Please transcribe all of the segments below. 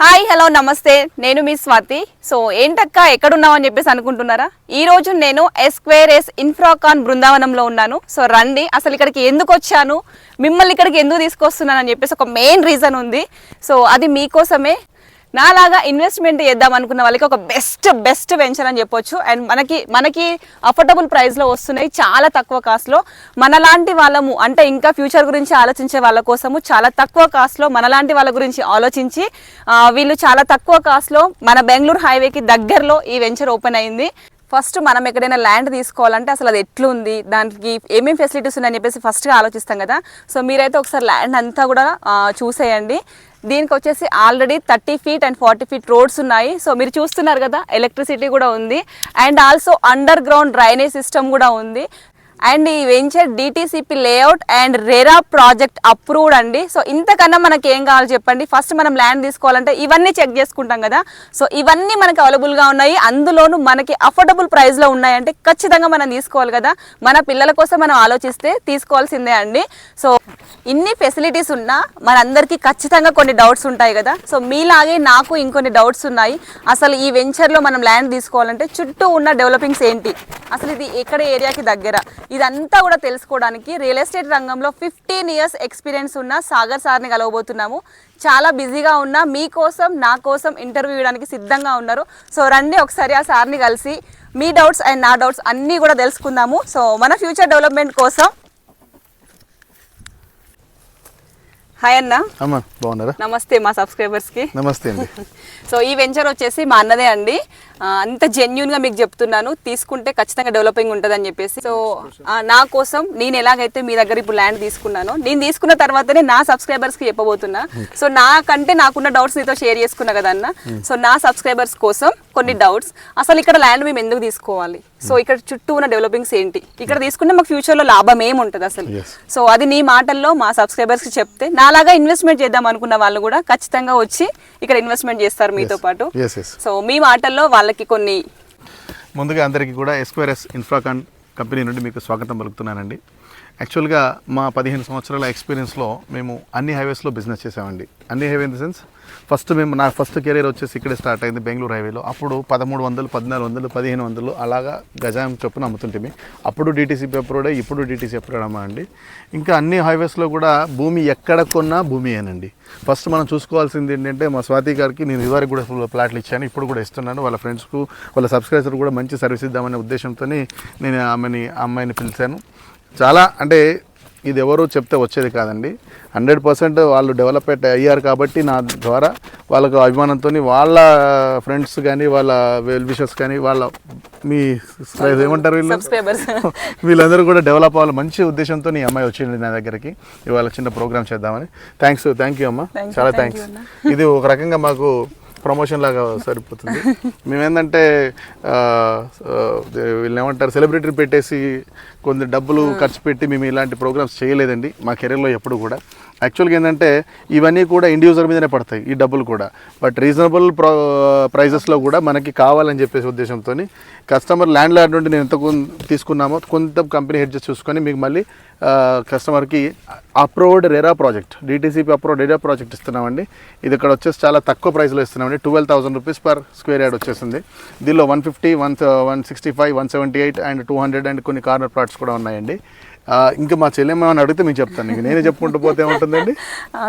Hi hello నమస్తే. నేను మీ స్వాతి. సో ఏంటక్క ఎక్కడున్నావు అని చెప్పేసి అనుకుంటున్నారా? ఈ రోజు నేను ఎస్క్వేర్ ఎస్ ఇన్ఫ్రాకాన్ బృందావనంలో ఉన్నాను. సో రండి. అసలు ఇక్కడికి ఎందుకు వచ్చాను? మిమ్మల్ని ఇక్కడికి ఎందుకు తీసుకొస్తున్నాను అని చెప్పేసి ఒక మెయిన్ రీజన్ ఉంది. సో అది మీకోసమే. నాలాగా ఇన్వెస్ట్మెంట్ చేద్దాం అనుకున్న వాళ్ళకి ఒక బెస్ట్ బెస్ట్ వెంచర్ అని చెప్పొచ్చు. అండ్ మనకి మనకి అఫోర్డబుల్ ప్రైస్లో వస్తున్నాయి చాలా తక్కువ కాస్ట్లో మనలాంటి వాళ్ళము అంటే ఇంకా ఫ్యూచర్ గురించి ఆలోచించే వాళ్ళ కోసము చాలా తక్కువ కాస్ట్లో మనలాంటి వాళ్ళ గురించి ఆలోచించి వీళ్ళు చాలా తక్కువ కాస్ట్లో మన బెంగళూరు హైవేకి దగ్గరలో ఈ వెంచర్ ఓపెన్ అయింది. ఫస్ట్ మనం ఎక్కడైనా ల్యాండ్ తీసుకోవాలంటే అసలు అది ఎట్లుంది? దానికి ఏమేమి ఫెసిలిటీస్ ఉన్నాయని చెప్పేసి ఫస్ట్గా ఆలోచిస్తాం కదా. సో మీరైతే ఒకసారి ల్యాండ్ అంతా కూడా చూసేయండి. దీనికి వచ్చేసి already thirty feet and forty feet roads ఉన్నాయి. సో మీరు చూస్తున్నారు కదా ఎలక్ట్రిసిటీ కూడా ఉంది. And also underground drainage system కూడా ఉంది. అండ్ ఈ venture DTCP layout and RERA project approved అండి. సో ఇంతకన్నా మనకి ఏం కావాలి చెప్పండి? ఫస్ట్ మనం ల్యాండ్ తీసుకోవాలంటే ఇవన్నీ చెక్ చేసుకుంటాం కదా. సో ఇవన్నీ మనకి అవైలబుల్గా ఉన్నాయి. అందులోనూ మనకి అఫోర్డబుల్ ప్రైస్లో ఉన్నాయంటే ఖచ్చితంగా మనం తీసుకోవాలి కదా. మన పిల్లల కోసం మనం ఆలోచిస్తే తీసుకోవాల్సిందే అండి. సో ఇన్ని ఫెసిలిటీస్ ఉన్నా మనందరికీ ఖచ్చితంగా కొన్ని డౌట్స్ ఉంటాయి కదా. సో మీలాగే నాకు ఇంకొన్ని డౌట్స్ ఉన్నాయి. అసలు ఈ వెంచర్లో మనం ల్యాండ్ తీసుకోవాలంటే చుట్టూ ఉన్న డెవలపింగ్స్ ఏంటి? అసలు ఇది ఎక్కడ ఏరియాకి దగ్గర? ఇదంతా కూడా తెలుసుకోవడానికి రియల్ ఎస్టేట్ రంగంలో ఫిఫ్టీన్ ఇయర్స్ ఎక్స్పీరియన్స్ ఉన్న సాగర్ సార్ని కలవబోతున్నాము. చాలా బిజీగా ఉన్న మీకోసం నా కోసం ఇంటర్వ్యూ ఇవ్వడానికి సిద్ధంగా ఉన్నారు. సో రండి ఒకసారి ఆ సార్ని కలిసి మీ డౌట్స్ అండ్ నా డౌట్స్ అన్నీ కూడా తెలుసుకుందాము. సో మన ఫ్యూచర్ డెవలప్మెంట్ కోసం హాయ్ అన్న. అమ్మా బాగున్నారా? నమస్తే మా సబ్స్క్రైబర్స్కి. నమస్తే అండి. సో ఈ వెంచర్ వచ్చేసి మా అన్నదే అండి. అంత జెన్యున్గా మీకు చెప్తున్నాను. తీసుకుంటే ఖచ్చితంగా డెవలపింగ్ ఉంటుంది అని చెప్పేసి. సో నా కోసం నేను ఎలాగైతే మీ దగ్గర ఇప్పుడు ల్యాండ్ తీసుకున్నానో నేను తీసుకున్న తర్వాతనే నా సబ్స్క్రైబర్స్కి చెప్పబోతున్నా. సో నాకంటే నాకున్న డౌట్స్ నీతో షేర్ చేసుకున్నా కదా అన్న. సో నా సబ్స్క్రైబర్స్ కోసం కొన్ని డౌట్స్ అసలు ఇక్కడ ల్యాండ్ మేము ఎందుకు తీసుకోవాలి? సో ఇక్కడ చుట్టూ ఉన్న డెవలపింగ్స్ ఏంటి? ఇక్కడ తీసుకుంటే మాకు ఫ్యూచర్లో లాభం ఏముంటుంది అసలు. సో అది నీ మాటల్లో మా సబ్స్క్రైబర్స్కి చెప్తే నాలాగా ఇన్వెస్ట్మెంట్ చేద్దాం అనుకున్న వాళ్ళు కూడా ఖచ్చితంగా వచ్చి ఇక్కడ ఇన్వెస్ట్మెంట్ చేస్తారు మీతో పాటు. సో మీ మాటల్లో వాళ్ళకి కొన్ని ముందుగా అందరికీ కూడా ఎస్క్వేర్ఎస్ ఇన్ఫ్రాకాన్ కంపెనీ నుండి మీకు స్వాగతం పలుకుతున్నానండి. యాక్చువల్గా మా పదిహేను సంవత్సరాల ఎక్స్పీరియన్స్లో మేము అన్ని హైవేస్లో బిజినెస్ చేసామండి. అన్ని highway in the sense first మేము నా ఫస్ట్ కెరీర్ వచ్చేసి ఇక్కడే స్టార్ట్ అయింది బెంగళూరు హైవేలో. అప్పుడు పదమూడు వందలు పద్నాలుగు వందలు పదిహేను వందలు అలాగా గజాం చొప్పున అమ్ముతుంటే అప్పుడు డీటీసీ అప్రూవ్డే ఇప్పుడు డీటీసీ అప్రూవ్డ్ అండి. ఇంకా అన్ని హైవేస్లో కూడా భూమి ఎక్కడ కొన్నా భూమి ఏనండి ఫస్ట్ మనం చూసుకోవాల్సింది ఏంటంటే మా స్వాతి గారికి నేను ఇదివరకు కూడా ఫుల్ ప్లాట్లు ఇచ్చాను ఇప్పుడు కూడా ఇస్తున్నాను. వాళ్ళ ఫ్రెండ్స్కు వాళ్ళ సబ్స్క్రైబర్ కూడా మంచి సర్వీస్ ఇద్దామనే ఉద్దేశంతో నేను ఆమెని అమ్మాయిని పిలిచాను. చాలా అంటే ఇది ఎవరు చెప్తే వచ్చేది కాదండి. హండ్రెడ్ పర్సెంట్ వాళ్ళు డెవలప్ అయ్యారు కాబట్టి నా ద్వారా వాళ్ళకు అభిమానంతో వాళ్ళ ఫ్రెండ్స్ కానీ వాళ్ళ వెల్ విషెస్ కానీ వాళ్ళ మీ ఏమంటారు వీళ్ళు? వీళ్ళందరూ కూడా డెవలప్ అవ్వాలి మంచి ఉద్దేశంతో ఈ అమ్మాయి వచ్చింది నా దగ్గరికి. ఇవాళ చిన్న ప్రోగ్రామ్ చేద్దామని. థ్యాంక్స్ థ్యాంక్ యూ అమ్మా. చాలా థ్యాంక్స్ ఇది ఒక రకంగా మాకు ప్రమోషన్ లాగా సరిపోతుంది. మేమేందంటే వీళ్ళు ఏమంటారు సెలబ్రిటీ పెట్టేసి కొన్ని డబ్బులు ఖర్చు పెట్టి మేము ఇలాంటి ప్రోగ్రామ్స్ చేయలేదండి మా కెరీర్లో ఎప్పుడు కూడా. యాక్చువల్గా ఏంటంటే ఇవన్నీ కూడా ఇండివిజువల్ మీదనే పడతాయి ఈ డబ్బులు కూడా. బట్ రీజనబుల్ ప్రో ప్రైజెస్లో కూడా మనకి కావాలని చెప్పేసి ఉద్దేశంతో కస్టమర్ ల్యాండ్ లార్డ్ నుండి నేను ఎంత తీసుకున్నామో కొంత కంపెనీ హెడ్జెస్ చూసుకొని మీకు మళ్ళీ కస్టమర్కి approved RERA project DTCP approved RERA project ఇస్తున్నామండి. ఇది ఇక్కడ వచ్చేసి చాలా తక్కువ ప్రైస్లో ఇస్తున్నామండి. Twelve thousand rupees per square yard వచ్చేసింది. దీనిలో one fifty one one sixty five one seventy eight and two hundred and కొన్ని కార్నర్ ప్లాట్స్ కూడా ఉన్నాయండి. ఇంకా మా చెల్లెమ్మని అడిగితే మీకు చెప్తాను. ఇంక నేనే చెప్పుకుంటూ పోతే ఏముంటుందండి?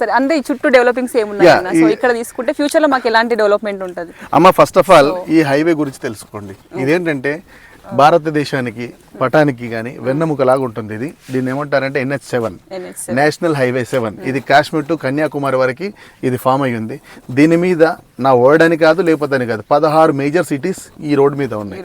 సరే అంటే ఈ చుట్టూ డెవలపింగ్స్ ఏమున్నాయి? సో ఇక్కడ తీసుకుంటే ఫ్యూచర్లో మాకు ఎలాంటి డెవలప్మెంట్ ఉంటుంది? అమ్మ ఫస్ట్ ఆఫ్ ఆల్ ఈ హైవే గురించి తెలుసుకోండి. ఇదేంటంటే భారతదేశానికి పటానికి కానీ వెన్నెముకలాగా ఉంటుంది ఇది దీన్ని ఏమంటారంటే NH seven. National highway seven. ఇది కాశ్మీర్ టు కన్యాకుమారి వరకు ఇది ఫామ్ అయ్యి ఉంది దీని మీద నా వర్డ్ అని కాదు లేకపోతే అని కాదు పదహారు మేజర్ సిటీస్ ఈ రోడ్ మీద ఉన్నాయి.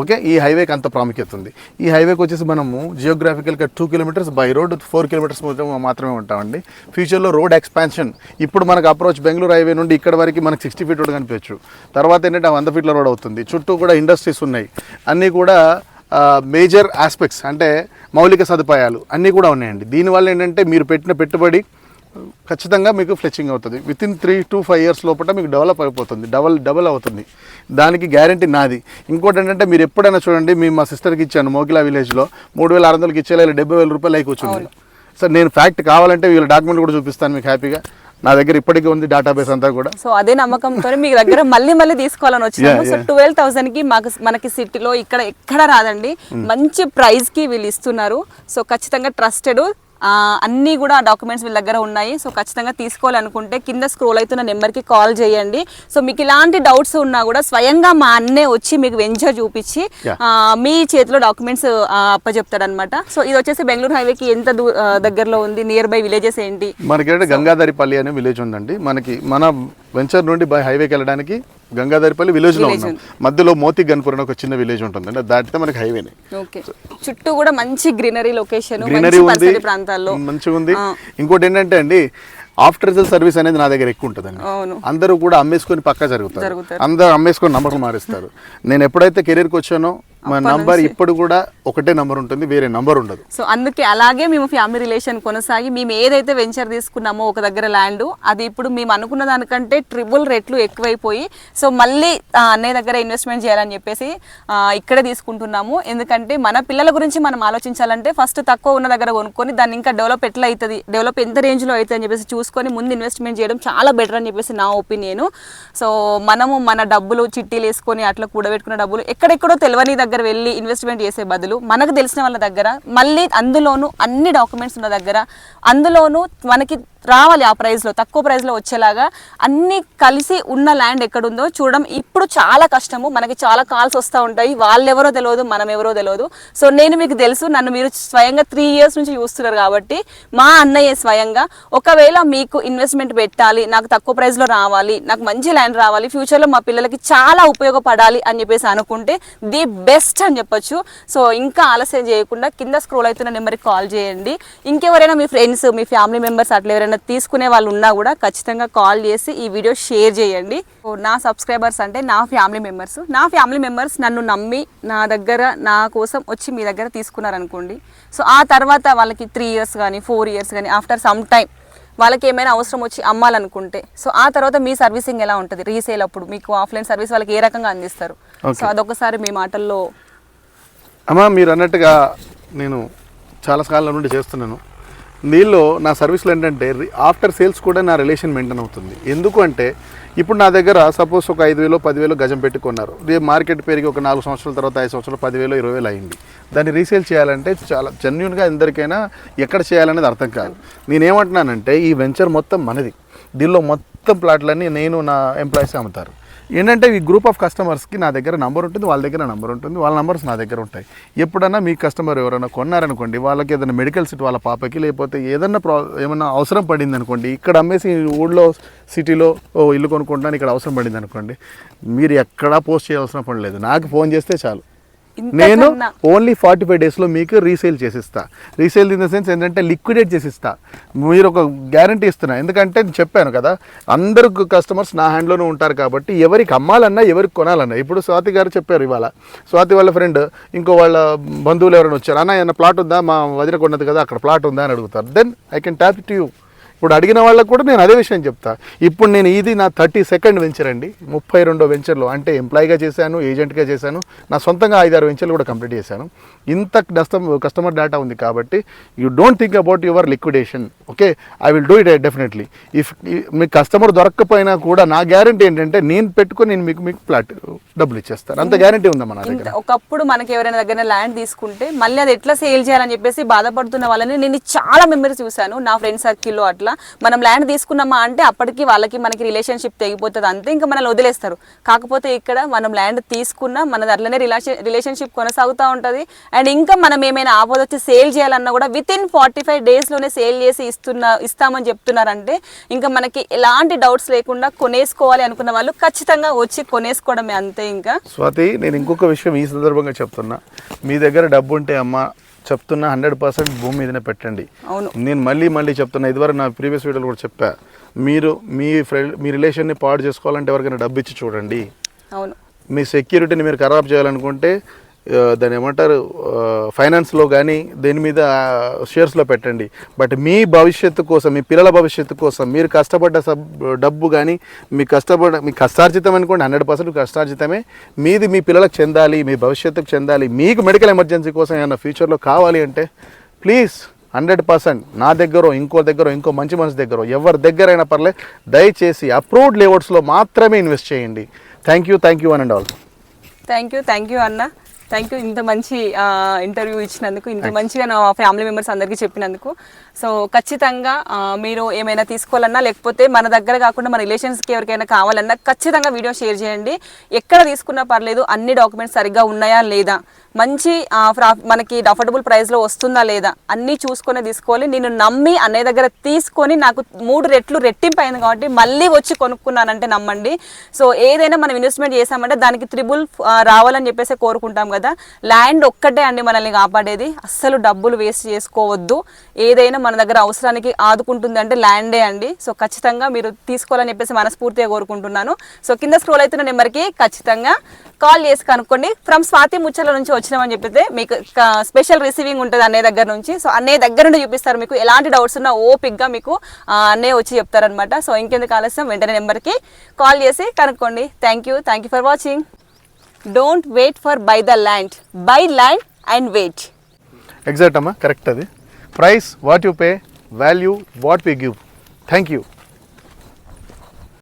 ఓకే? ఈ హైవేకి అంత ప్రాముఖ్యత ఉంది. ఈ హైవేకి వచ్చేసి మనము జియోగ్రాఫికల్గా two kilometres by road four kilometres మాత్రమే ఉంటామండి. ఫ్యూచర్లో రోడ్ ఎక్స్పాన్షన్. ఇప్పుడు మనకు అప్రోచ్ బెంగళూరు హైవే నుండి ఇక్కడ వరకు మనకి సిక్స్టీ ఫీట్ రోడ్ కనిపించచ్చు. తర్వాత ఏంటంటే వంద ఫీట్ల రోడ్ అవుతుంది. చుట్టూ కూడా ఇండస్ట్రీస్ ఉన్నాయి. అన్నీ కూడా మేజర్ ఆస్పెక్ట్స్ అంటే మౌలిక సదుపాయాలు అన్నీ కూడా ఉన్నాయండి. దీనివల్ల ఏంటంటే మీరు పెట్టిన పెట్టుబడి ఖచ్చితంగా మీకు ఫ్లెచింగ్ అవుతుంది. Within three to five years లోపల మీకు డెవలప్ అయిపోతుంది. డబల్ డబల్ అవుతుంది. దానికి గ్యారంటీ నాది. ఇంకోటి ఏంటంటే మీరు ఎప్పుడైనా చూడండి మేము మా సిస్టర్కి ఇచ్చాను మోగిలా విలేజ్లో మూడు వేల ఆరు వందలకి ఇచ్చేలా డెబ్బై వేల రూపాయలు అయి కూర్చుంది సార్ నేను ఫ్యాక్ట్ కావాలంటే వీళ్ళ డాక్యుమెంట్ కూడా చూపిస్తాను మీకు హ్యాపీగా. నా దగ్గర ఇప్పటికీ ఉంది డేటాబేస్ అంతా కూడా. సో అదే నమ్మకంతో మీ దగ్గర మళ్ళీ మళ్ళీ తీసుకోవాలని వచ్చినాము. సో. ట్వెల్వ్ థౌసండ్కి మాకు మనకి సిటీలో ఇక్కడ ఎక్కడ రాదండి. మంచి ప్రైస్కి వీళ్ళు ఇస్తున్నారు. సో ఖచ్చితంగా ట్రస్టెడ్ అన్నీ కూడా డాక్యుమెంట్స్ వీళ్ళ దగ్గర ఉన్నాయి. సో ఖచ్చితంగా తీసుకోవాలనుకుంటే కింద స్క్రోల్ అవుతున్న నెంబర్కి కాల్ చేయండి. సో మీకు ఇలాంటి డౌట్స్ ఉన్నా కూడా స్వయంగా మా అన్నే వచ్చి మీకు వెంచర్ చూపించి మీ చేతిలో డాక్యుమెంట్స్ అప్పచెప్తాడనమాట సో ఇది వచ్చేసి బెంగళూరు హైవేకి ఎంత దగ్గరలో ఉంది నియర్ బై విలేజెస్ ఏంటి? మనకి గంగాధరిపల్లి అనే విలేజ్ ఉందండి. మనకి మన వెంచర్ నుండి బై హైవేకి వెళ్ళడానికి గంగాధరిపల్లి విలేజ్లో ఉన్నాం. మధ్యలో మోతి గన్పురం ఒక చిన్న విలేజ్ ఉంటుందండి అది దాటితే మనకి హైవేనే చుట్టూ కూడా మంచి గ్రీనరీ లొకేషన్ గ్రీనరీ ఉంది. ప్రాంతాల్లో. మంచిగా ఉంది. ఇంకోటి ఏంటంటే అండి ఆఫ్టర్ రిజల్ట్ సర్వీస్ అనేది నా దగ్గర ఎక్కువ ఉంటుందండి. అందరూ కూడా అమ్మేసుకొని పక్క జరుగుతారు. జరుగుతారు. అందరూ అమ్మేసుకొని నంబర్లు మారుస్తారు. నేను ఎప్పుడైతే కెరీర్కి వచ్చానో మా నంబర్ ఇప్పుడు కూడా ఒకటే నంబర్ ఉంటుంది వేరే నంబర్ ఉండదు. సో అందుకే అలాగే మేము ఫ్యామిలీ రిలేషన్ కొనసాగి మేము ఏదైతే వెంచర్ తీసుకున్నామో ఒక దగ్గర ల్యాండ్ అది ఇప్పుడు మేము అనుకున్న దానికంటే ట్రిపుల్ రెట్లు ఎక్కువైపోయి సో మళ్ళీ అన్నయ్య దగ్గర ఇన్వెస్ట్మెంట్ చేయాలని చెప్పేసి ఇక్కడే తీసుకుంటున్నాము. ఎందుకంటే మన పిల్లల గురించి మనం ఆలోచించాలంటే ఫస్ట్ తక్కువ ఉన్న దగ్గర కొనుక్కొని దాన్ని ఇంకా డెవలప్ ఎట్లా అవుతుంది డెవలప్ ఎంత రేంజ్లో అవుతుంది అని చెప్పేసి చూసుకొని ముందు ఇన్వెస్ట్మెంట్ చేయడం చాలా బెటర్ అని చెప్పేసి నా ఒపీనియన్ సో మనము మన డబ్బులు చిట్టీలు వేసుకొని అట్లా కూడబెట్టుకున్న డబ్బులు ఎక్కడెక్కడో తెలియని దగ్గర వెళ్ళి ఇన్వెస్ట్మెంట్ చేసే బదులు మనకు తెలిసిన వాళ్ళ దగ్గర మళ్ళీ అందులోనూ అన్ని డాక్యుమెంట్స్ ఉన్న దగ్గర అందులోనూ మనకి రావాలి ఆ ప్రైస్లో తక్కువ ప్రైస్లో వచ్చేలాగా అన్ని కలిసి ఉన్న ల్యాండ్ ఎక్కడుందో చూడడం ఇప్పుడు చాలా కష్టము. మనకి చాలా కాల్స్ వస్తూ ఉంటాయి. వాళ్ళు ఎవరో తెలియదు మనం ఎవరో తెలియదు సో నేను మీకు తెలుసు నన్ను మీరు స్వయంగా త్రీ ఇయర్స్ నుంచి చూస్తున్నారు కాబట్టి మా అన్నయ్య స్వయంగా ఒకవేళ మీకు ఇన్వెస్ట్మెంట్ పెట్టాలి నాకు తక్కువ ప్రైస్లో రావాలి నాకు మంచి ల్యాండ్ రావాలి ఫ్యూచర్లో మా పిల్లలకి చాలా ఉపయోగపడాలి అని చెప్పేసి అనుకుంటే ది బెస్ట్ బెస్ట్ అని చెప్పొచ్చు. సో ఇంకా ఆలస్యం చేయకుండా కింద స్క్రోల్ అవుతున్న నెంబర్కి కాల్ చేయండి. ఇంకెవరైనా మీ ఫ్రెండ్స్ మీ ఫ్యామిలీ మెంబర్స్ అట్లా ఎవరైనా తీసుకునే వాళ్ళు ఉన్నా కూడా ఖచ్చితంగా కాల్ చేసి ఈ వీడియో షేర్ చేయండి. సో నా సబ్స్క్రైబర్స్ అంటే నా ఫ్యామిలీ మెంబర్స్ నా ఫ్యామిలీ మెంబర్స్ నన్ను నమ్మి నా దగ్గర నా కోసం వచ్చి మీ దగ్గర తీసుకున్నారనుకోండి. సో ఆ తర్వాత వాళ్ళకి త్రీ ఇయర్స్ కానీ ఫోర్ ఇయర్స్ కానీ ఆఫ్టర్ సమ్ టైం వాళ్ళకి ఏమైనా అవసరం వచ్చి అమ్మాలనుకుంటే. సో ఆ తర్వాత మీ సర్వీసింగ్ ఎలా ఉంటుంది? రీసేల్ అప్పుడు మీకు ఆఫ్లైన్ సర్వీస్ వాళ్ళకి ఏ రకంగా అందిస్తారు? సో అదొకసారి మీ మాటల్లో అమ్మా మీరు అన్నట్టుగా నేను చాలా కాలం నుండి చేస్తున్నాను. దీనిలో నా సర్వీస్లో ఏంటంటే ఆఫ్టర్ సేల్స్ కూడా నా రిలేషన్ మెయింటైన్ అవుతుంది. ఎందుకు అంటే ఇప్పుడు నా దగ్గర సపోజ్ ఒక ఐదు వేలు పదివేలు గజం పెట్టుకున్నారు రేపు మార్కెట్ పెరిగి ఒక నాలుగు సంవత్సరాల తర్వాత ఐదు సంవత్సరాలు పదివేలు ఇరవై వేలు అయింది. దాన్ని రీసేల్ చేయాలంటే చాలా జెన్యున్గా ఎందరికైనా ఎక్కడ చేయాలనేది అర్థం కాదు. నేనేమంటున్నానంటే ఈ వెంచర్ మొత్తం మనది. దీనిలో మొత్తం ప్లాట్లన్నీ నేను నా ఎంప్లాయీస్ అమ్ముతారు. ఏంటంటే ఈ గ్రూప్ ఆఫ్ కస్టమర్స్కి నా దగ్గర నంబర్ ఉంటుంది వాళ్ళ దగ్గర నంబర్ ఉంటుంది వాళ్ళ నంబర్స్ నా దగ్గర ఉంటాయి. ఎప్పుడన్నా మీ కస్టమర్ ఎవరైనా కొన్నారనుకోండి వాళ్ళకి ఏదైనా మెడికల్ సిట్ వాళ్ళ పాపకి లేకపోతే ఏదన్నా ప్రా ఏమన్నా అవసరం పడింది అనుకోండి ఇక్కడ అమ్మేసి ఊళ్ళో సిటీలో ఓ ఇల్లు కొనుక్కుంటాను ఇక్కడ అవసరం పడింది అనుకోండి మీరు ఎక్కడా పోస్ట్ చేయాల్సిన పని లేదు. నాకు ఫోన్ చేస్తే చాలు. నేను ఓన్లీ ఫార్టీ ఫైవ్ డేస్లో మీకు రీసేల్ చేసిస్తా. రీసేల్ ఇన్ ద సెన్స్ ఏంటంటే లిక్విడేట్ చేసిస్తా. మీరు ఒక గ్యారంటీ ఇస్తున్నా. ఎందుకంటే నేను చెప్పాను కదా అందరు కస్టమర్స్ నా హ్యాండ్లోనే ఉంటారు కాబట్టి ఎవరికి అమ్మాలన్నా ఎవరికి కొనాలన్నా. ఇప్పుడు స్వాతి గారు చెప్పారు ఇవాళ. స్వాతి వాళ్ళ ఫ్రెండ్ ఇంకో వాళ్ళ బంధువులు ఎవరైనా వచ్చారు. అన్న ఏమైనా ప్లాట్ ఉందా? మా వదిన కొన్నది కదా అక్కడ ప్లాట్ ఉందా? అని అడుగుతారు. Then I can tap to you ఇప్పుడు అడిగిన వాళ్ళకు కూడా నేను అదే విషయం చెప్తా. ఇప్పుడు నేను ఇది నా థర్టీ సెకండ్ వెంచర్ అండి ముప్పై రెండో వెంచర్లో అంటే ఎంప్లాయీగా చేశాను ఏజెంట్గా చేశాను. నా సొంతంగా ఐదారు వెంచర్లు కూడా కంప్లీట్ చేశాను. ఇంత కస్టమర్ కస్టమర్ డేటా ఉంది కాబట్టి you don't think about your liquidation okay I will do it definitely if me customer దొరక్కపోయినా కూడా నా గ్యారంటీ ఏంటంటే నేను పెట్టుకొని నేను మీకు మీకు ఫ్లాట్ డబ్బులు ఇచ్చేస్తాను. అంత గ్యారంటీ ఉందమ్మా నా ఇంత దగ్గర? ఒకప్పుడు మనకి ఎవరైనా దగ్గర ల్యాండ్ తీసుకుంటే మళ్ళీ అది ఎట్లా సేల్ చేయాలని చెప్పేసి బాధపడుతున్న వాళ్ళని నేను చాలా మెమరీస్ చూశాను. నా ఫ్రెండ్ సర్కిల్లో అట్లా మనం ల్యాండ్ తీసుకున్నామా అంటే అప్పటికి వాళ్ళకి మనకి రిలేషన్షిప్ తెగిపోతుంది. అంతే ఇంకా మనల్ని వదిలేస్తారు. కాకపోతే ఇక్కడ మనం ల్యాండ్ తీసుకున్నా మనది అట్లనే రిలేషన్ రిలేషన్షిప్ కొనసాగుతూ ఉంటుంది. అండ్ ఇంకా మనం ఏమైనా ఆపద వచ్చి సేల్ చేయాలన్నా కూడా విత్ ఇన్ ఫార్టీ ఫైవ్ డేస్లోనే సేల్ చేసి ఇస్తున్నా ఇస్తామని చెప్తున్నారంటే ఇంకా మనకి ఎలాంటి డౌట్స్ లేకుండా కొనేసుకోవాలి అనుకున్న వాళ్ళు ఖచ్చితంగా వచ్చి కొనేసుకోవడమే అంతే ఇంకా. స్వాతి నేను ఇంకొక విషయం ఈ సందర్భంగా చెప్తున్నా. మీ దగ్గర డబ్బు ఉంటే అమ్మ చెప్తున్నా హండ్రెడ్ పర్సెంట్ భూమి మీదనే పెట్టండి. అవును. నేను మళ్ళీ మళ్ళీ చెప్తున్నా ఇదివరకు నా ప్రీవియస్ వీడియోలో కూడా చెప్పా. మీరు మీ ఫ్రెండ్ మీ రిలేషన్ని పాడు చేసుకోవాలంటే ఎవరికైనా డబ్బు ఇచ్చి చూడండి. అవును. మీ సెక్యూరిటీని మీరు ఖరాబ్ చేయాలనుకుంటే దాని దాన్ని ఏమంటారు? ఫైనాన్స్లో కానీ దేని మీద షేర్స్లో పెట్టండి. బట్ మీ భవిష్యత్తు కోసం మీ పిల్లల భవిష్యత్తు కోసం మీరు కష్టపడ్డ సబ్ డబ్బు కానీ మీ కష్టపడ మీ కష్టార్జితం అనుకోండి హండ్రెడ్ పర్సెంట్ కష్టార్జితమే. మీది మీ పిల్లలకు చెందాలి మీ భవిష్యత్తుకు చెందాలి మీకు మెడికల్ ఎమర్జెన్సీ కోసం ఏమైనా ఫ్యూచర్లో కావాలి అంటే ప్లీజ్ హండ్రెడ్ పర్సెంట్ నా దగ్గర ఇంకో దగ్గర ఇంకో మంచి మనిషి దగ్గర ఎవరి దగ్గర అయినా పర్లే దయచేసి అప్రూవ్డ్ లేఅవుట్స్లో మాత్రమే ఇన్వెస్ట్ చేయండి. Thank you thank you an and all. Thank you thank you అన్న. థ్యాంక్ యూ ఇంత మంచి ఇంటర్వ్యూ ఇచ్చినందుకు ఇంత మంచిగా నా ఫ్యామిలీ మెంబర్స్ అందరికీ చెప్పినందుకు. సో ఖచ్చితంగా మీరు ఏమైనా తీసుకోవాలన్నా లేకపోతే మన దగ్గర కాకుండా మన రిలేషన్స్కి ఎవరికైనా కావాలన్నా ఖచ్చితంగా వీడియో షేర్ చేయండి. ఎక్కడ తీసుకున్నా పర్లేదు అన్ని డాక్యుమెంట్స్ సరిగ్గా ఉన్నాయా లేదా? మంచి మనకి అఫోర్డబుల్ ప్రైస్లో వస్తుందా లేదా? అన్నీ చూసుకొని తీసుకోవాలి. నేను నమ్మి అన్నయ్య దగ్గర తీసుకొని నాకు మూడు రెట్లు రెట్టింపు అయింది కాబట్టి మళ్ళీ వచ్చి కొనుక్కున్నానంటే నమ్మండి. సో ఏదైనా మనం ఇన్వెస్ట్మెంట్ చేసామంటే దానికి త్రిబుల్ రావాలని చెప్పేసి కోరుకుంటాం కదా? ల్యాండ్ ఒక్కటే అండి మనల్ని కాపాడేది. అస్సలు డబ్బులు వేస్ట్ చేసుకోవద్దు. ఏదైనా మన దగ్గర అవసరానికి ఆదుకుంటుంది అంటే ల్యాండే అండి. సో ఖచ్చితంగా మీరు తీసుకోవాలని చెప్పేసి మనస్ఫూర్తిగా కోరుకుంటున్నాను. సో కింద స్క్రోల్ అవుతున్న నెంబర్కి ఖచ్చితంగా కాల్ చేసి కనుక్కోండి. ఫ్రమ్ స్వాతి ముచ్చల నుంచి వచ్చినామని చెప్పితే మీకు స్పెషల్ రిసీవింగ్ ఉంటుంది అన్నయ్య దగ్గర నుంచి. సో అన్నయ్య దగ్గర నుండి చూపిస్తారు మీకు. ఎలాంటి డౌట్స్ ఉన్నా ఓపిక్గా మీకు అన్నయ్య వచ్చి చెప్తారనమాట సో ఇంకెందుకు ఆలస్యం? వెంటనే నెంబర్కి కాల్ చేసి కనుక్కోండి. Thank you thank you for watching don't wait for buy the land buy land and wait exact అమ్మా కరెక్ట్ అది. Price what you pay value what we give thank you